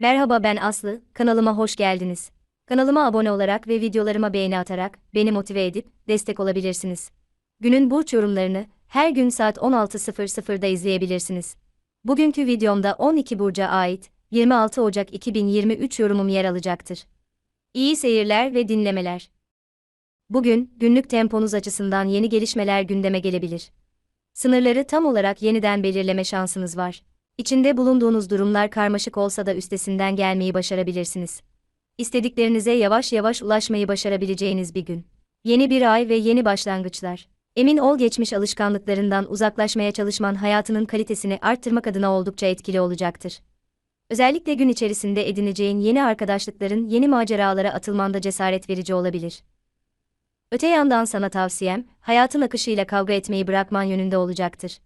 Merhaba ben Aslı, kanalıma hoş geldiniz. Kanalıma abone olarak ve videolarıma beğeni atarak beni motive edip destek olabilirsiniz. Günün burç yorumlarını her gün saat 16.00'da izleyebilirsiniz. Bugünkü videomda 12 burca ait 26 Ocak 2023 yorumum yer alacaktır. İyi seyirler ve dinlemeler. Bugün günlük temponuz açısından yeni gelişmeler gündeme gelebilir. Sınırları tam olarak yeniden belirleme şansınız var. İçinde bulunduğunuz durumlar karmaşık olsa da üstesinden gelmeyi başarabilirsiniz. İstediklerinize yavaş yavaş ulaşmayı başarabileceğiniz bir gün. Yeni bir ay ve yeni başlangıçlar. Emin ol geçmiş alışkanlıklarından uzaklaşmaya çalışman hayatının kalitesini arttırmak adına oldukça etkili olacaktır. Özellikle gün içerisinde edineceğin yeni arkadaşlıkların yeni maceralara atılmanda cesaret verici olabilir. Öte yandan sana tavsiyem, hayatın akışıyla kavga etmeyi bırakman yönünde olacaktır.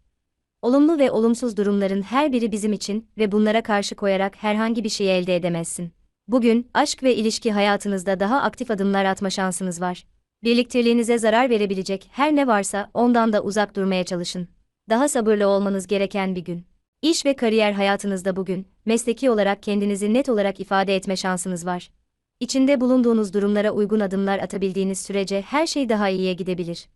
Olumlu ve olumsuz durumların her biri bizim için ve bunlara karşı koyarak herhangi bir şey elde edemezsin. Bugün, aşk ve ilişki hayatınızda daha aktif adımlar atma şansınız var. Birlikteliğinize zarar verebilecek her ne varsa ondan da uzak durmaya çalışın. Daha sabırlı olmanız gereken bir gün. İş ve kariyer hayatınızda bugün, mesleki olarak kendinizi net olarak ifade etme şansınız var. İçinde bulunduğunuz durumlara uygun adımlar atabildiğiniz sürece her şey daha iyiye gidebilir.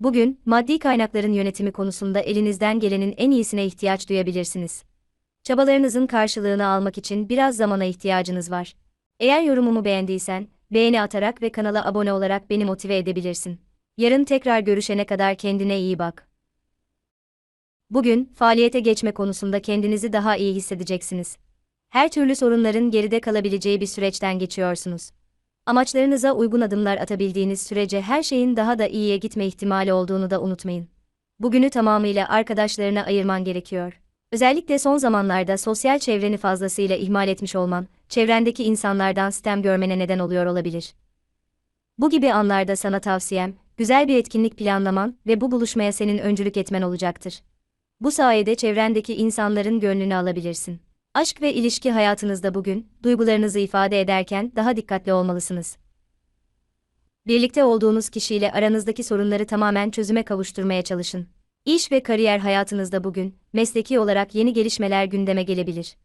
Bugün, maddi kaynakların yönetimi konusunda elinizden gelenin en iyisine ihtiyaç duyabilirsiniz. Çabalarınızın karşılığını almak için biraz zamana ihtiyacınız var. Eğer yorumumu beğendiysen, beğeni atarak ve kanala abone olarak beni motive edebilirsin. Yarın tekrar görüşene kadar kendine iyi bak. Bugün, faaliyete geçme konusunda kendinizi daha iyi hissedeceksiniz. Her türlü sorunların geride kalabileceği bir süreçten geçiyorsunuz. Amaçlarınıza uygun adımlar atabildiğiniz sürece her şeyin daha da iyiye gitme ihtimali olduğunu da unutmayın. Bugünü tamamıyla arkadaşlarına ayırman gerekiyor. Özellikle son zamanlarda sosyal çevreni fazlasıyla ihmal etmiş olman, çevrendeki insanlardan sitem görmene neden oluyor olabilir. Bu gibi anlarda sana tavsiyem, güzel bir etkinlik planlaman ve bu buluşmaya senin öncülük etmen olacaktır. Bu sayede çevrendeki insanların gönlünü alabilirsin. Aşk ve ilişki hayatınızda bugün, duygularınızı ifade ederken daha dikkatli olmalısınız. Birlikte olduğunuz kişiyle aranızdaki sorunları tamamen çözüme kavuşturmaya çalışın. İş ve kariyer hayatınızda bugün, mesleki olarak yeni gelişmeler gündeme gelebilir.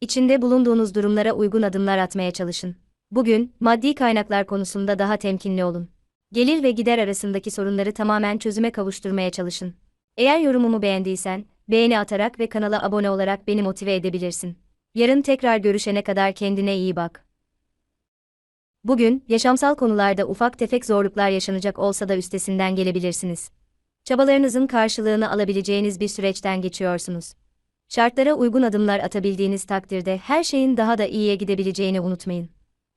İçinde bulunduğunuz durumlara uygun adımlar atmaya çalışın. Bugün, maddi kaynaklar konusunda daha temkinli olun. Gelir ve gider arasındaki sorunları tamamen çözüme kavuşturmaya çalışın. Eğer yorumumu beğendiysen, beğeni atarak ve kanala abone olarak beni motive edebilirsin. Yarın tekrar görüşene kadar kendine iyi bak. Bugün, yaşamsal konularda ufak tefek zorluklar yaşanacak olsa da üstesinden gelebilirsiniz. Çabalarınızın karşılığını alabileceğiniz bir süreçten geçiyorsunuz. Şartlara uygun adımlar atabildiğiniz takdirde her şeyin daha da iyiye gidebileceğini unutmayın.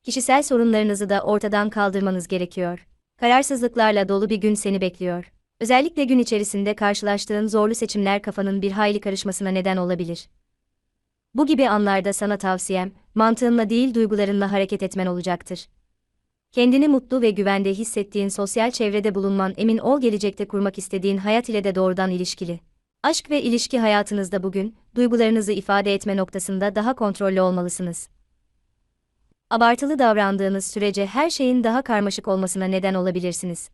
Kişisel sorunlarınızı da ortadan kaldırmanız gerekiyor. Kararsızlıklarla dolu bir gün seni bekliyor. Özellikle gün içerisinde karşılaştığın zorlu seçimler kafanın bir hayli karışmasına neden olabilir. Bu gibi anlarda sana tavsiyem, mantığınla değil duygularınla hareket etmen olacaktır. Kendini mutlu ve güvende hissettiğin sosyal çevrede bulunman emin ol gelecekte kurmak istediğin hayat ile de doğrudan ilişkili. Aşk ve ilişki hayatınızda bugün, duygularınızı ifade etme noktasında daha kontrollü olmalısınız. Abartılı davrandığınız sürece her şeyin daha karmaşık olmasına neden olabilirsiniz.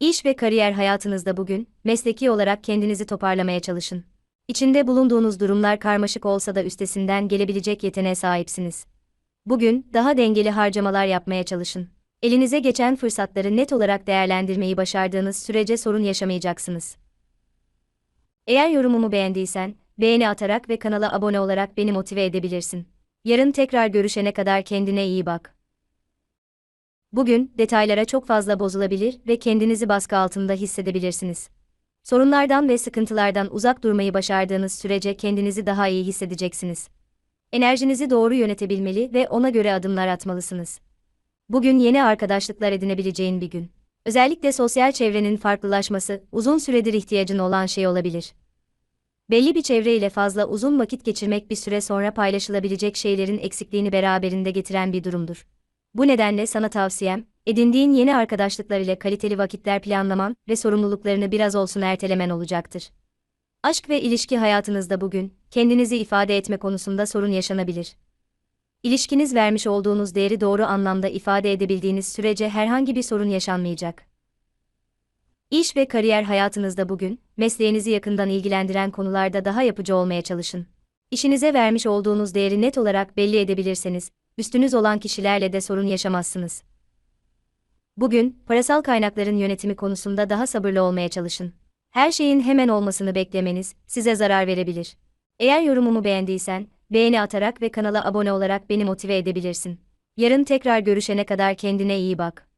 İş ve kariyer hayatınızda bugün, mesleki olarak kendinizi toparlamaya çalışın. İçinde bulunduğunuz durumlar karmaşık olsa da üstesinden gelebilecek yeteneğe sahipsiniz. Bugün, daha dengeli harcamalar yapmaya çalışın. Elinize geçen fırsatları net olarak değerlendirmeyi başardığınız sürece sorun yaşamayacaksınız. Eğer yorumumu beğendiysen, beğeni atarak ve kanala abone olarak beni motive edebilirsin. Yarın tekrar görüşene kadar kendine iyi bak. Bugün, detaylara çok fazla bozulabilir ve kendinizi baskı altında hissedebilirsiniz. Sorunlardan ve sıkıntılardan uzak durmayı başardığınız sürece kendinizi daha iyi hissedeceksiniz. Enerjinizi doğru yönetebilmeli ve ona göre adımlar atmalısınız. Bugün yeni arkadaşlıklar edinebileceğin bir gün. Özellikle sosyal çevrenin farklılaşması, uzun süredir ihtiyacın olan şey olabilir. Belli bir çevre ile fazla uzun vakit geçirmek bir süre sonra paylaşılabilecek şeylerin eksikliğini beraberinde getiren bir durumdur. Bu nedenle sana tavsiyem, edindiğin yeni arkadaşlıklar ile kaliteli vakitler planlaman ve sorumluluklarını biraz olsun ertelemen olacaktır. Aşk ve ilişki hayatınızda bugün, kendinizi ifade etme konusunda sorun yaşanabilir. İlişkiniz vermiş olduğunuz değeri doğru anlamda ifade edebildiğiniz sürece herhangi bir sorun yaşanmayacak. İş ve kariyer hayatınızda bugün, mesleğinizi yakından ilgilendiren konularda daha yapıcı olmaya çalışın. İşinize vermiş olduğunuz değeri net olarak belli edebilirseniz, üstünüz olan kişilerle de sorun yaşamazsınız. Bugün, parasal kaynakların yönetimi konusunda daha sabırlı olmaya çalışın. Her şeyin hemen olmasını beklemeniz size zarar verebilir. Eğer yorumumu beğendiysen, beğeni atarak ve kanala abone olarak beni motive edebilirsin. Yarın tekrar görüşene kadar kendine iyi bak.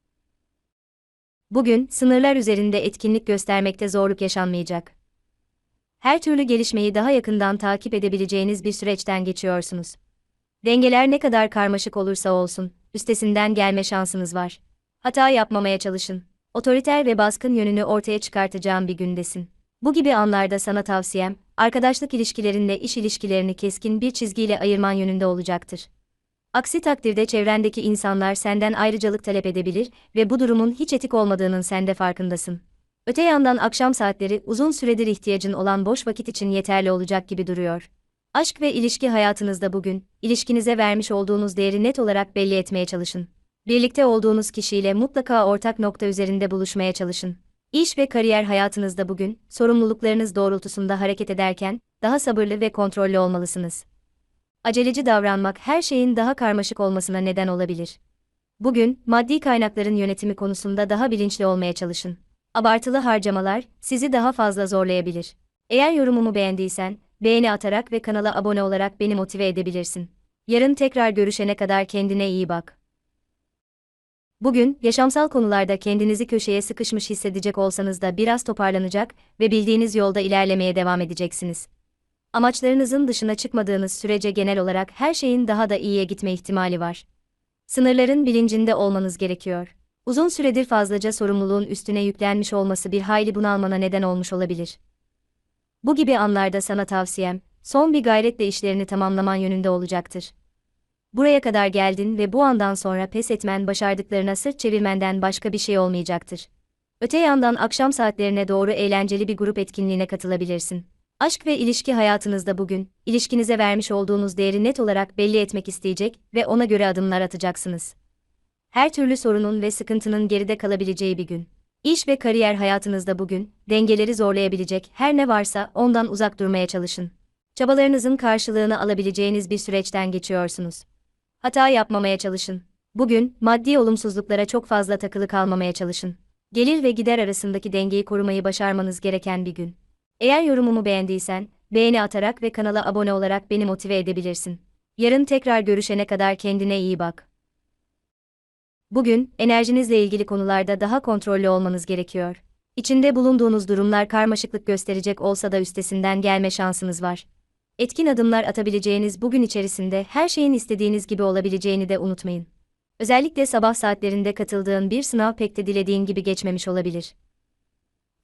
Bugün, sınırlar üzerinde etkinlik göstermekte zorluk yaşanmayacak. Her türlü gelişmeyi daha yakından takip edebileceğiniz bir süreçten geçiyorsunuz. Dengeler ne kadar karmaşık olursa olsun, üstesinden gelme şansınız var. Hata yapmamaya çalışın. Otoriter ve baskın yönünü ortaya çıkartacağın bir gündesin. Bu gibi anlarda sana tavsiyem, arkadaşlık ilişkilerinle iş ilişkilerini keskin bir çizgiyle ayırman yönünde olacaktır. Aksi takdirde çevrendeki insanlar senden ayrıcalık talep edebilir ve bu durumun hiç etik olmadığının sen de farkındasın. Öte yandan akşam saatleri uzun süredir ihtiyacın olan boş vakit için yeterli olacak gibi duruyor. Aşk ve ilişki hayatınızda bugün, ilişkinize vermiş olduğunuz değeri net olarak belli etmeye çalışın. Birlikte olduğunuz kişiyle mutlaka ortak nokta üzerinde buluşmaya çalışın. İş ve kariyer hayatınızda bugün, sorumluluklarınız doğrultusunda hareket ederken, daha sabırlı ve kontrollü olmalısınız. Aceleci davranmak her şeyin daha karmaşık olmasına neden olabilir. Bugün, maddi kaynakların yönetimi konusunda daha bilinçli olmaya çalışın. Abartılı harcamalar sizi daha fazla zorlayabilir. Eğer yorumumu beğendiysen, beğeni atarak ve kanala abone olarak beni motive edebilirsin. Yarın tekrar görüşene kadar kendine iyi bak. Bugün, yaşamsal konularda kendinizi köşeye sıkışmış hissedecek olsanız da biraz toparlanacak ve bildiğiniz yolda ilerlemeye devam edeceksiniz. Amaçlarınızın dışına çıkmadığınız sürece genel olarak her şeyin daha da iyiye gitme ihtimali var. Sınırların bilincinde olmanız gerekiyor. Uzun süredir fazlaca sorumluluğun üstüne yüklenmiş olması bir hayli bunalmana neden olmuş olabilir. Bu gibi anlarda sana tavsiyem, son bir gayretle işlerini tamamlaman yönünde olacaktır. Buraya kadar geldin ve bu andan sonra pes etmen başardıklarına sırt çevirmenden başka bir şey olmayacaktır. Öte yandan akşam saatlerine doğru eğlenceli bir grup etkinliğine katılabilirsin. Aşk ve ilişki hayatınızda bugün, ilişkinize vermiş olduğunuz değeri net olarak belli etmek isteyecek ve ona göre adımlar atacaksınız. Her türlü sorunun ve sıkıntının geride kalabileceği bir gün. İş ve kariyer hayatınızda bugün, dengeleri zorlayabilecek her ne varsa ondan uzak durmaya çalışın. Çabalarınızın karşılığını alabileceğiniz bir süreçten geçiyorsunuz. Hata yapmamaya çalışın. Bugün, maddi olumsuzluklara çok fazla takılı kalmamaya çalışın. Gelir ve gider arasındaki dengeyi korumayı başarmanız gereken bir gün. Eğer yorumumu beğendiysen, beğeni atarak ve kanala abone olarak beni motive edebilirsin. Yarın tekrar görüşene kadar kendine iyi bak. Bugün, enerjinizle ilgili konularda daha kontrollü olmanız gerekiyor. İçinde bulunduğunuz durumlar karmaşıklık gösterecek olsa da üstesinden gelme şansınız var. Etkin adımlar atabileceğiniz bugün içerisinde her şeyin istediğiniz gibi olabileceğini de unutmayın. Özellikle sabah saatlerinde katıldığın bir sınav pek de dilediğin gibi geçmemiş olabilir.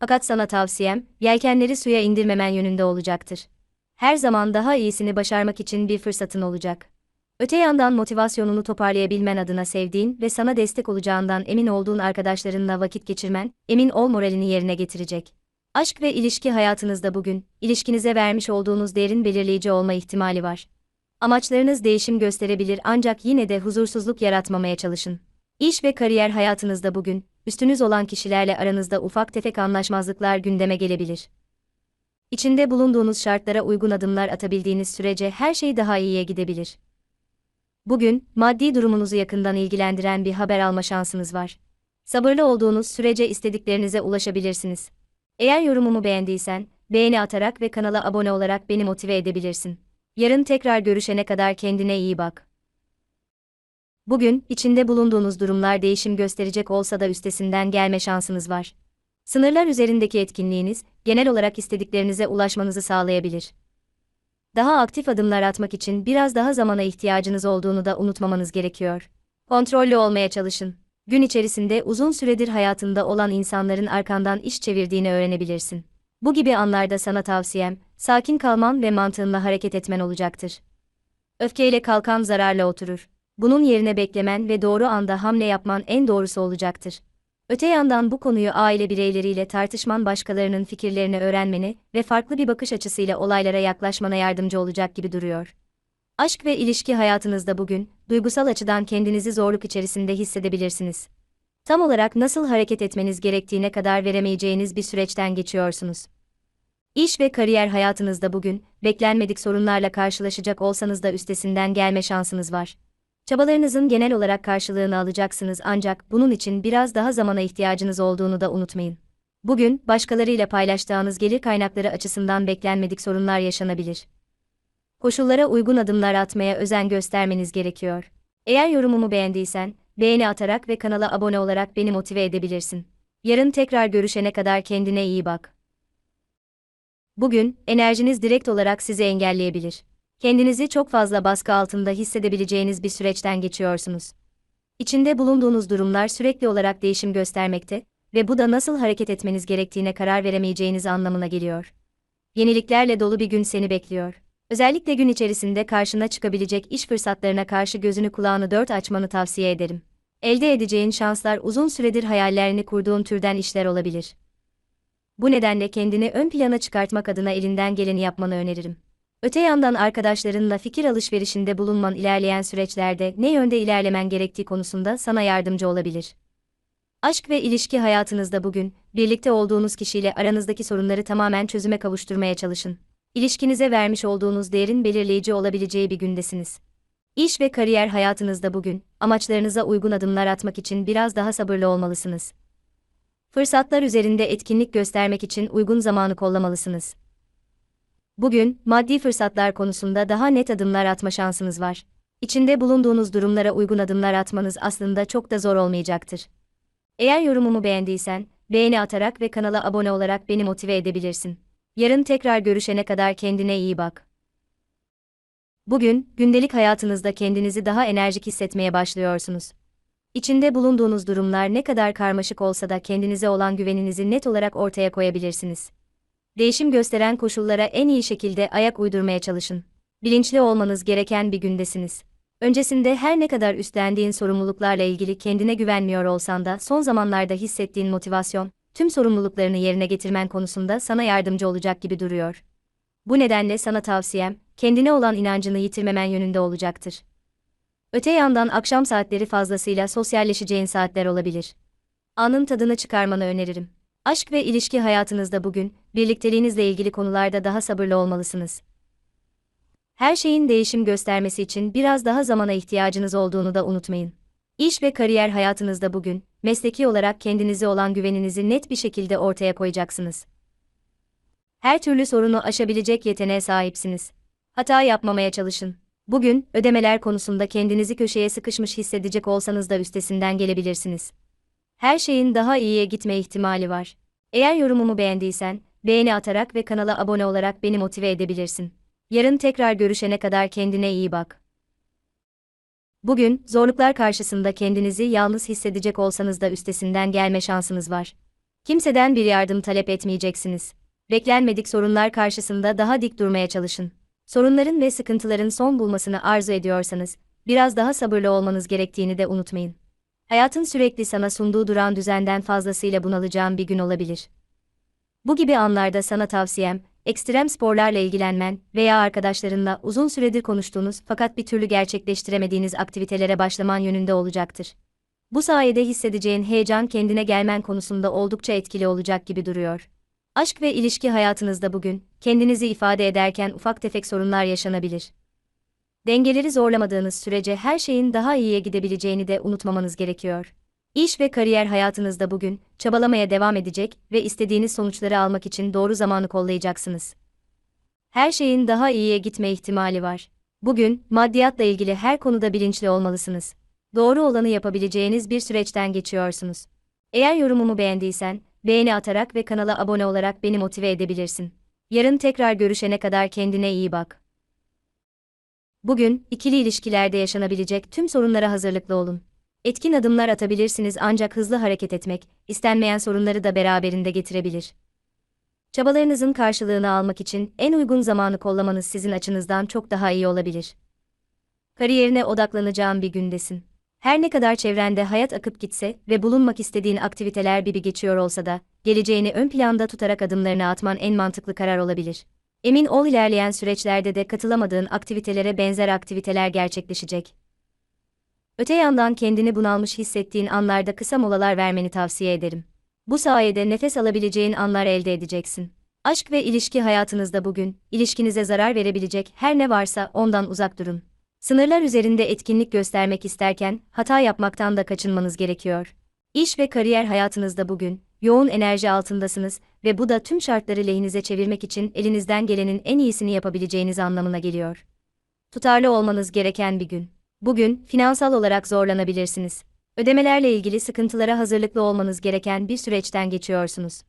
Fakat sana tavsiyem, yelkenleri suya indirmemen yönünde olacaktır. Her zaman daha iyisini başarmak için bir fırsatın olacak. Öte yandan motivasyonunu toparlayabilmen adına sevdiğin ve sana destek olacağından emin olduğun arkadaşlarınla vakit geçirmen, emin ol moralini yerine getirecek. Aşk ve ilişki hayatınızda bugün, ilişkinize vermiş olduğunuz değerin belirleyici olma ihtimali var. Amaçlarınız değişim gösterebilir ancak yine de huzursuzluk yaratmamaya çalışın. İş ve kariyer hayatınızda bugün, üstünüz olan kişilerle aranızda ufak tefek anlaşmazlıklar gündeme gelebilir. İçinde bulunduğunuz şartlara uygun adımlar atabildiğiniz sürece her şey daha iyiye gidebilir. Bugün, maddi durumunuzu yakından ilgilendiren bir haber alma şansınız var. Sabırlı olduğunuz sürece istediklerinize ulaşabilirsiniz. Eğer yorumumu beğendiysen, beğeni atarak ve kanala abone olarak beni motive edebilirsin. Yarın tekrar görüşene kadar kendine iyi bak. Bugün, içinde bulunduğunuz durumlar değişim gösterecek olsa da üstesinden gelme şansınız var. Sınırlar üzerindeki etkinliğiniz, genel olarak istediklerinize ulaşmanızı sağlayabilir. Daha aktif adımlar atmak için biraz daha zamana ihtiyacınız olduğunu da unutmamanız gerekiyor. Kontrollü olmaya çalışın. Gün içerisinde uzun süredir hayatında olan insanların arkandan iş çevirdiğini öğrenebilirsin. Bu gibi anlarda sana tavsiyem, sakin kalman ve mantığınla hareket etmen olacaktır. Öfkeyle kalkan zararla oturur. Bunun yerine beklemen ve doğru anda hamle yapman en doğrusu olacaktır. Öte yandan bu konuyu aile bireyleriyle tartışman başkalarının fikirlerini öğrenmeni ve farklı bir bakış açısıyla olaylara yaklaşmana yardımcı olacak gibi duruyor. Aşk ve ilişki hayatınızda bugün, duygusal açıdan kendinizi zorluk içerisinde hissedebilirsiniz. Tam olarak nasıl hareket etmeniz gerektiğine kadar veremeyeceğiniz bir süreçten geçiyorsunuz. İş ve kariyer hayatınızda bugün, beklenmedik sorunlarla karşılaşacak olsanız da üstesinden gelme şansınız var. Çabalarınızın genel olarak karşılığını alacaksınız ancak bunun için biraz daha zamana ihtiyacınız olduğunu da unutmayın. Bugün, başkalarıyla paylaştığınız gelir kaynakları açısından beklenmedik sorunlar yaşanabilir. Koşullara uygun adımlar atmaya özen göstermeniz gerekiyor. Eğer yorumumu beğendiysen, beğeni atarak ve kanala abone olarak beni motive edebilirsin. Yarın tekrar görüşene kadar kendine iyi bak. Bugün, enerjiniz direkt olarak sizi engelleyebilir. Kendinizi çok fazla baskı altında hissedebileceğiniz bir süreçten geçiyorsunuz. İçinde bulunduğunuz durumlar sürekli olarak değişim göstermekte ve bu da nasıl hareket etmeniz gerektiğine karar veremeyeceğiniz anlamına geliyor. Yeniliklerle dolu bir gün seni bekliyor. Özellikle gün içerisinde karşına çıkabilecek iş fırsatlarına karşı gözünü kulağını dört açmanı tavsiye ederim. Elde edeceğin şanslar uzun süredir hayallerini kurduğun türden işler olabilir. Bu nedenle kendini ön plana çıkartmak adına elinden geleni yapmanı öneririm. Öte yandan arkadaşlarınla fikir alışverişinde bulunman ilerleyen süreçlerde ne yönde ilerlemen gerektiği konusunda sana yardımcı olabilir. Aşk ve ilişki hayatınızda bugün, birlikte olduğunuz kişiyle aranızdaki sorunları tamamen çözüme kavuşturmaya çalışın. İlişkinize vermiş olduğunuz değerin belirleyici olabileceği bir gündesiniz. İş ve kariyer hayatınızda bugün, amaçlarınıza uygun adımlar atmak için biraz daha sabırlı olmalısınız. Fırsatlar üzerinde etkinlik göstermek için uygun zamanı kollamalısınız. Bugün, maddi fırsatlar konusunda daha net adımlar atma şansınız var. İçinde bulunduğunuz durumlara uygun adımlar atmanız aslında çok da zor olmayacaktır. Eğer yorumumu beğendiysen, beğeni atarak ve kanala abone olarak beni motive edebilirsin. Yarın tekrar görüşene kadar kendine iyi bak. Bugün, gündelik hayatınızda kendinizi daha enerjik hissetmeye başlıyorsunuz. İçinde bulunduğunuz durumlar ne kadar karmaşık olsa da kendinize olan güveninizi net olarak ortaya koyabilirsiniz. Değişim gösteren koşullara en iyi şekilde ayak uydurmaya çalışın. Bilinçli olmanız gereken bir gündesiniz. Öncesinde her ne kadar üstlendiğin sorumluluklarla ilgili kendine güvenmiyor olsan da son zamanlarda hissettiğin motivasyon, tüm sorumluluklarını yerine getirmen konusunda sana yardımcı olacak gibi duruyor. Bu nedenle sana tavsiyem, kendine olan inancını yitirmemen yönünde olacaktır. Öte yandan akşam saatleri fazlasıyla sosyalleşeceğin saatler olabilir. Anın tadını çıkarmanı öneririm. Aşk ve ilişki hayatınızda bugün, birlikteliğinizle ilgili konularda daha sabırlı olmalısınız. Her şeyin değişim göstermesi için biraz daha zamana ihtiyacınız olduğunu da unutmayın. İş ve kariyer hayatınızda bugün, mesleki olarak kendinize olan güveninizi net bir şekilde ortaya koyacaksınız. Her türlü sorunu aşabilecek yeteneğe sahipsiniz. Hata yapmamaya çalışın. Bugün, ödemeler konusunda kendinizi köşeye sıkışmış hissedecek olsanız da üstesinden gelebilirsiniz. Her şeyin daha iyiye gitme ihtimali var. Eğer yorumumu beğendiysen, beğeni atarak ve kanala abone olarak beni motive edebilirsin. Yarın tekrar görüşene kadar kendine iyi bak. Bugün, zorluklar karşısında kendinizi yalnız hissedecek olsanız da üstesinden gelme şansınız var. Kimseden bir yardım talep etmeyeceksiniz. Beklenmedik sorunlar karşısında daha dik durmaya çalışın. Sorunların ve sıkıntıların son bulmasını arzu ediyorsanız, biraz daha sabırlı olmanız gerektiğini de unutmayın. Hayatın sürekli sana sunduğu duran düzenden fazlasıyla bunalacağın bir gün olabilir. Bu gibi anlarda sana tavsiyem, ekstrem sporlarla ilgilenmen veya arkadaşlarınla uzun süredir konuştuğunuz fakat bir türlü gerçekleştiremediğiniz aktivitelere başlaman yönünde olacaktır. Bu sayede hissedeceğin heyecan kendine gelmen konusunda oldukça etkili olacak gibi duruyor. Aşk ve ilişki hayatınızda bugün, kendinizi ifade ederken ufak tefek sorunlar yaşanabilir. Dengeleri zorlamadığınız sürece her şeyin daha iyiye gidebileceğini de unutmamanız gerekiyor. İş ve kariyer hayatınızda bugün, çabalamaya devam edecek ve istediğiniz sonuçları almak için doğru zamanı kollayacaksınız. Her şeyin daha iyiye gitme ihtimali var. Bugün, maddiyatla ilgili her konuda bilinçli olmalısınız. Doğru olanı yapabileceğiniz bir süreçten geçiyorsunuz. Eğer yorumumu beğendiysen, beğeni atarak ve kanala abone olarak beni motive edebilirsin. Yarın tekrar görüşene kadar kendine iyi bak. Bugün, ikili ilişkilerde yaşanabilecek tüm sorunlara hazırlıklı olun. Etkin adımlar atabilirsiniz ancak hızlı hareket etmek, istenmeyen sorunları da beraberinde getirebilir. Çabalarınızın karşılığını almak için en uygun zamanı kollamanız sizin açınızdan çok daha iyi olabilir. Kariyerine odaklanacağın bir gündesin. Her ne kadar çevrende hayat akıp gitse ve bulunmak istediğin aktiviteler gibi geçiyor olsa da, geleceğini ön planda tutarak adımlarını atman en mantıklı karar olabilir. Emin ol ilerleyen süreçlerde de katılamadığın aktivitelere benzer aktiviteler gerçekleşecek. Öte yandan kendini bunalmış hissettiğin anlarda kısa molalar vermeni tavsiye ederim. Bu sayede nefes alabileceğin anlar elde edeceksin. Aşk ve ilişki hayatınızda bugün, ilişkinize zarar verebilecek her ne varsa ondan uzak durun. Sınırlar üzerinde etkinlik göstermek isterken, hata yapmaktan da kaçınmanız gerekiyor. İş ve kariyer hayatınızda bugün, yoğun enerji altındasınız ve bu da tüm şartları lehinize çevirmek için elinizden gelenin en iyisini yapabileceğiniz anlamına geliyor. Tutarlı olmanız gereken bir gün. Bugün, finansal olarak zorlanabilirsiniz. Ödemelerle ilgili sıkıntılara hazırlıklı olmanız gereken bir süreçten geçiyorsunuz.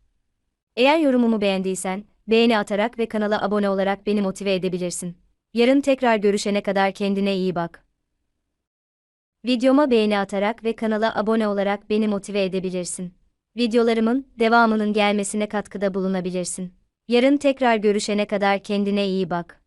Eğer yorumumu beğendiysen, beğeni atarak ve kanala abone olarak beni motive edebilirsin. Yarın tekrar görüşene kadar kendine iyi bak. Videoma beğeni atarak ve kanala abone olarak beni motive edebilirsin. Videolarımın devamının gelmesine katkıda bulunabilirsin. Yarın tekrar görüşene kadar kendine iyi bak.